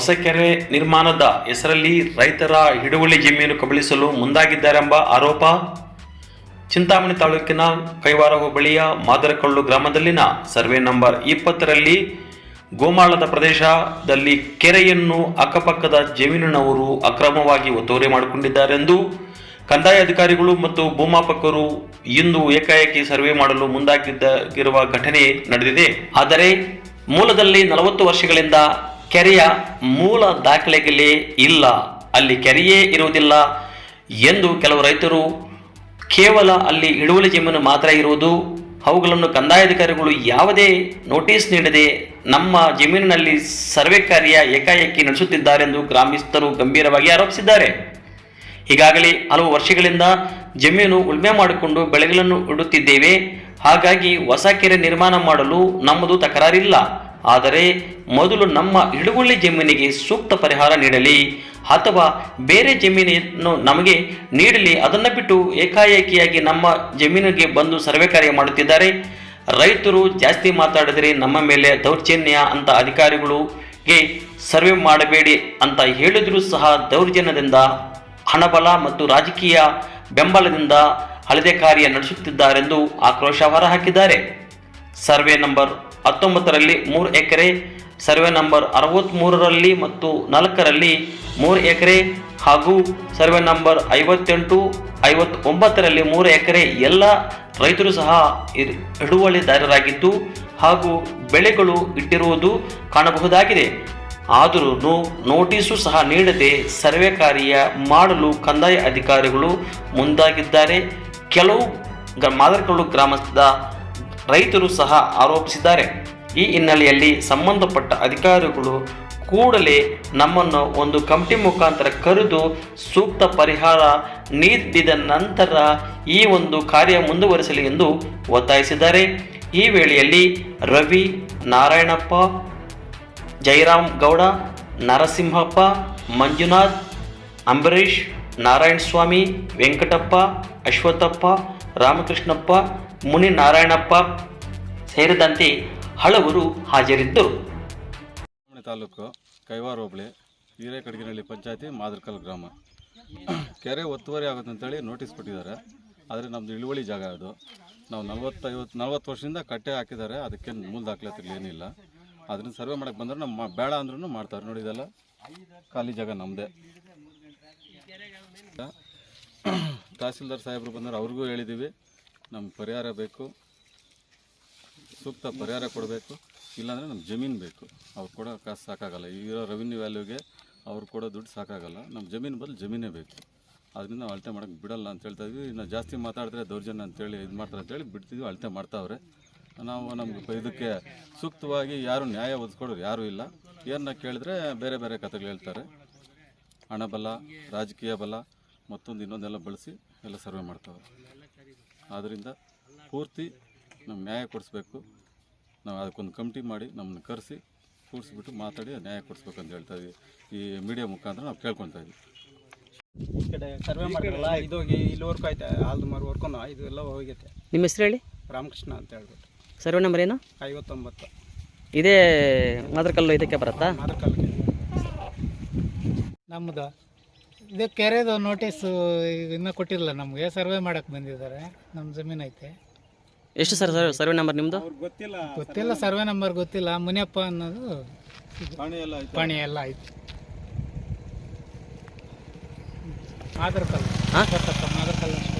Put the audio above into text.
ಹೊಸ ಕೆರೆ ನಿರ್ಮಾಣದ ಹೆಸರಲ್ಲಿ ರೈತರ ಹಿಡುವಳಿ ಜಮೀನು ಕಬಳಿಸಲು ಮುಂದಾಗಿದ್ದಾರೆಂಬ ಆರೋಪ? ಚಿಂತಾಮಣಿ ತಾಲೂಕಿನ ಕೈವಾರ ಹೋಬಳಿಯ ಮಾದರಕಲ್ಲು ಗ್ರಾಮದಲ್ಲಿನ ಸರ್ವೆ ನಂಬರ್ ಇಪ್ಪತ್ತರಲ್ಲಿ ಗೋಮಾಳದ ಪ್ರದೇಶದಲ್ಲಿ ಕೆರೆಯನ್ನು ಅಕ್ಕಪಕ್ಕದ ಜಮೀನಿನವರು ಅಕ್ರಮವಾಗಿ ಒತ್ತುವರಿ ಮಾಡಿಕೊಂಡಿದ್ದಾರೆಂದು ಕಂದಾಯ ಅಧಿಕಾರಿಗಳು ಮತ್ತು ಭೂಮಾಪಕರು ಇಂದು ಏಕಾಏಕಿ ಸರ್ವೆ ಮಾಡಲು ಮುಂದಾಗಿದ್ದ ಘಟನೆ ನಡೆದಿದೆ. ಆದರೆ ಮೂಲದಲ್ಲಿ ನಲವತ್ತು ವರ್ಷಗಳಿಂದ ಕೆರೆಯ ಮೂಲ ದಾಖಲೆಗಳೇ ಇಲ್ಲ. ಅಲ್ಲಿ ಕೆರೆಯೇ ಇರುವುದಿಲ್ಲ ಎಂದು ಕೆಲವು ರೈತರು ಕೇವಲ ಅಲ್ಲಿ ಇಳುವಳಿ ಜಮೀನು ಮಾತ್ರ ಇರುವುದು, ಅವುಗಳನ್ನು ಕಂದಾಯಾಧಿಕಾರಿಗಳು ಯಾವುದೇ ನೋಟಿಸ್ ನೀಡದೆ ನಮ್ಮ ಜಮೀನಿನಲ್ಲಿ ಸರ್ವೆ ಕಾರ್ಯ ಏಕಾಏಕಿ ನಡೆಸುತ್ತಿದ್ದಾರೆಂದು ಗ್ರಾಮಸ್ಥರು ಗಂಭೀರವಾಗಿ ಆರೋಪಿಸಿದ್ದಾರೆ. ಈಗಾಗಲೇ ಹಲವು ವರ್ಷಗಳಿಂದ ಜಮೀನು ಉಳುಮೆ ಮಾಡಿಕೊಂಡು ಬೆಳೆಗಳನ್ನು ಇಡುತ್ತಿದ್ದೇವೆ. ಹಾಗಾಗಿ ಹೊಸ ಕೆರೆ ನಿರ್ಮಾಣ ಮಾಡಲು ನಮ್ಮದು ತಕರಾರಿಲ್ಲ. ಆದರೆ ಮೊದಲು ನಮ್ಮ ಹಿಡುಗುಳ್ಳಿ ಜಮೀನಿಗೆ ಸೂಕ್ತ ಪರಿಹಾರ ನೀಡಲಿ ಅಥವಾ ಬೇರೆ ಜಮೀನನ್ನು ನಮಗೆ ನೀಡಲಿ, ಅದನ್ನು ಬಿಟ್ಟು ಏಕಾಏಕಿಯಾಗಿ ನಮ್ಮ ಜಮೀನಿಗೆ ಬಂದು ಸರ್ವೆ ಕಾರ್ಯ ಮಾಡುತ್ತಿದ್ದಾರೆ. ರೈತರು ಜಾಸ್ತಿ ಮಾತಾಡಿದರೆ ನಮ್ಮ ಮೇಲೆ ದೌರ್ಜನ್ಯ ಅಂತ ಅಧಿಕಾರಿಗಳಿಗೆ ಸರ್ವೆ ಮಾಡಬೇಡಿ ಅಂತ ಹೇಳಿದರೂ ಸಹ ದೌರ್ಜನ್ಯದಿಂದ, ಹಣಬಲ ಮತ್ತು ರಾಜಕೀಯ ಬೆಂಬಲದಿಂದ ಹಳದೆ ಕಾರ್ಯ ನಡೆಸುತ್ತಿದ್ದಾರೆಂದು ಆಕ್ರೋಶ ಹೊರಹಾಕಿದ್ದಾರೆ. ಸರ್ವೆ ನಂಬರ್ ಹತ್ತೊಂಬತ್ತರಲ್ಲಿ ಮೂರು ಎಕರೆ, ಸರ್ವೆ ನಂಬರ್ ಅರವತ್ತ್ಮೂರರಲ್ಲಿ ಮತ್ತು ನಾಲ್ಕರಲ್ಲಿ ಮೂರು ಎಕರೆ ಹಾಗೂ ಸರ್ವೆ ನಂಬರ್ ಐವತ್ತೆಂಟು, ಐವತ್ತೊಂಬತ್ತರಲ್ಲಿ ಮೂರು ಎಕರೆ ಎಲ್ಲ ರೈತರು ಸಹ ಹಿಡುವಳಿದಾರರಾಗಿದ್ದು ಹಾಗೂ ಬೆಳೆಗಳು ಇಟ್ಟಿರುವುದು ಕಾಣಬಹುದಾಗಿದೆ. ಆದರೂ ನೋಟಿಸು ಸಹ ನೀಡದೆ ಸರ್ವೆ ಕಾರ್ಯ ಮಾಡಲು ಕಂದಾಯ ಅಧಿಕಾರಿಗಳು ಮುಂದಾಗಿದ್ದಾರೆ. ಕೆಲವು ಮಾದರಕಲ್ಲು ಗ್ರಾಮದ ರೈತರು ಸಹ ಆರೋಪಿಸಿದ್ದಾರೆ. ಈ ಹಿನ್ನೆಲೆಯಲ್ಲಿ ಸಂಬಂಧಪಟ್ಟ ಅಧಿಕಾರಿಗಳು ಕೂಡಲೇ ನಮ್ಮನ್ನು ಒಂದು ಕಮಿಟಿ ಮುಖಾಂತರ ಕರೆದು ಸೂಕ್ತ ಪರಿಹಾರ ನೀಡಿದ ನಂತರ ಈ ಒಂದು ಕಾರ್ಯ ಮುಂದುವರಿಸಲಿ ಎಂದು ಒತ್ತಾಯಿಸಿದ್ದಾರೆ. ಈ ವೇಳೆಯಲ್ಲಿ ರವಿ ನಾರಾಯಣಪ್ಪ, ಜೈರಾಮ್ ಗೌಡ, ನರಸಿಂಹಪ್ಪ, ಮಂಜುನಾಥ್, ಅಂಬರೀಷ್, ನಾರಾಯಣಸ್ವಾಮಿ, ವೆಂಕಟಪ್ಪ, ಅಶ್ವತ್ಥಪ್ಪ, ರಾಮಕೃಷ್ಣಪ್ಪ ಮುನಿ ನಾರಾಯಣಪ್ಪ ಸೇರಿದಂತೆ ಹಲವರು ಹಾಜರಿದ್ದರು. ತಾಲೂಕು ಕೈವಾರ ಹೋಬಳಿ ಹಿರೇಕಡ್ಗಿನಹಳ್ಳಿ ಪಂಚಾಯತಿ ಮಾದರ್ಕಲ್ ಗ್ರಾಮ. ಕೆರೆ ಒತ್ತುವರಿ ಆಗುತ್ತೆ ಅಂತೇಳಿ ನೋಟಿಸ್ ಕೊಟ್ಟಿದ್ದಾರೆ. ಆದರೆ ನಮ್ಮದು ಇಳುವಳಿ ಜಾಗ ಅದು. ನಾವು ನಲ್ವತ್ತೈವತ್ತು ನಲ್ವತ್ತು ವರ್ಷದಿಂದ ಕಟ್ಟೆ ಹಾಕಿದ್ದಾರೆ. ಅದಕ್ಕೆ ಮೂಲ ದಾಖಲಾತಿಗಳು ಏನಿಲ್ಲ. ಅದನ್ನು ಸರ್ವೆ ಮಾಡೋಕ್ಕೆ ಬಂದರೆ ನಮ್ಮ ಬೇಡ ಅಂದ್ರೂ ಮಾಡ್ತಾರೆ. ನೋಡಿದೆಲ್ಲ ಖಾಲಿ ಜಾಗ ನಮ್ಮದೇ ತಹಸೀಲ್ದಾರ್ ಸಾಹೇಬರು ಬಂದರೆ ಅವ್ರಿಗೂ ಹೇಳಿದ್ದೀವಿ ನಮ್ಗೆ ಪರಿಹಾರ ಬೇಕು, ಸೂಕ್ತ ಪರಿಹಾರ ಕೊಡಬೇಕು, ಇಲ್ಲಾಂದರೆ ನಮ್ಮ ಜಮೀನು ಬೇಕು. ಅವ್ರು ಕೂಡ ಕಾಸು ಸಾಕಾಗಲ್ಲ. ಈಗಿರೋ ರೆವಿನ್ಯೂ ವ್ಯಾಲ್ಯೂಗೆ ಅವ್ರು ಕೂಡ ದುಡ್ಡು ಸಾಕಾಗಲ್ಲ. ನಮ್ಮ ಜಮೀನು ಬದಲು ಜಮೀನೇ ಬೇಕು. ಅದರಿಂದ ನಾವು ಅಳತೆ ಮಾಡೋಕ್ಕೆ ಬಿಡಲ್ಲ ಅಂತ ಹೇಳ್ತಾ ಇದ್ವಿ. ಇನ್ನು ಜಾಸ್ತಿ ಮಾತಾಡಿದ್ರೆ ದೌರ್ಜನ್ಯ ಅಂತೇಳಿ ಇದು ಮಾಡ್ತಾರೆ ಅಂತೇಳಿ ಬಿಡ್ತಿದ್ವಿ ಅಳತೆ ಮಾಡ್ತಾವ್ರೆ. ನಾವು ನಮ್ಗೆ ಇದಕ್ಕೆ ಸೂಕ್ತವಾಗಿ ಯಾರು ನ್ಯಾಯ ಒದಗಿಸ್ಕೊಡೋರು ಯಾರೂ ಇಲ್ಲ. ಏನನ್ನ ಕೇಳಿದ್ರೆ ಬೇರೆ ಬೇರೆ ಕಥೆಗಳು ಹೇಳ್ತಾರೆ. ಹಣಬಲ ರಾಜಕೀಯ ಬಲ, ಮತ್ತೊಂದು ಇನ್ನೊಂದೆಲ್ಲ ಬಳಸಿ ಎಲ್ಲ ಸರ್ವೆ ಮಾಡ್ತಾವೆ ಆದ್ದರಿಂದ ಪೂರ್ತಿ ನಮ್ಮ ನ್ಯಾಯ ಕೊಡಿಸ್ಬೇಕು. ನಾವು ಅದಕ್ಕೊಂದು ಕಮಿಟಿ ಮಾಡಿ ನಮ್ಮನ್ನ ಕರೆಸಿ ಕೂರಿಸ್ಬಿಟ್ಟು ಮಾತಾಡಿ ನ್ಯಾಯ ಕೊಡಿಸ್ಬೇಕು ಅಂತ ಹೇಳ್ತಾ ಇದ್ದೀವಿ. ಈ ಮೀಡಿಯಾ ಮುಖಾಂತರ ನಾವು ಕೇಳ್ಕೊತಾ ಇದ್ವಿ ಈ ಕಡೆ ಸರ್ವೆ ಮಾಡಿರಲ್ಲ ಇದು ಹೋಗಿ ಇಲ್ಲಿವರೆಗೂ ಆಯ್ತು? ಆಲ್ದು ಮರುವರೆಗೂ ಇದು ಎಲ್ಲ ಹೋಗೈತೆ. ನಿಮ್ಮ ಹೆಸರು ಹೇಳಿ? ರಾಮಕೃಷ್ಣ ಅಂತ ಹೇಳ್ಬಿಟ್ಟು. ಸರ್ವೆ ನಂಬರ್ ಏನು? ಐವತ್ತೊಂಬತ್ತು. ಇದೇ ಮಾದರಕಲ್ಲು ಇದಕ್ಕೆ ಬರುತ್ತಾ? ಮಾದರಕಲ್ಲು ನಮ್ಮದು ಇದು ಕೆರೆದು ನೋಟಿಸು ಇನ್ನೂ ಕೊಟ್ಟಿಲ್ಲ ನಮಗೆ ಸರ್ವೆ ಮಾಡಕ್ಕೆ ಬಂದಿದ್ದಾರೆ ನಮ್ಮ ಜಮೀನು ಐತೆ. ಎಷ್ಟು ಸರ್ ಸರ್ ಸರ್ವೆ ನಂಬರ್ ನಿಮ್ಮದು ಗೊತ್ತಿಲ್ಲ. ಸರ್ವೆ ನಂಬರ್ ಗೊತ್ತಿಲ್ಲ ಮುನಿಯಪ್ಪ ಅನ್ನೋದು ಪಣಿ ಎಲ್ಲ ಐತಿ. ಮಾದರ್ಕಲ್ ಮಾದರ್ಕಲ್ ಅಷ್ಟೇ.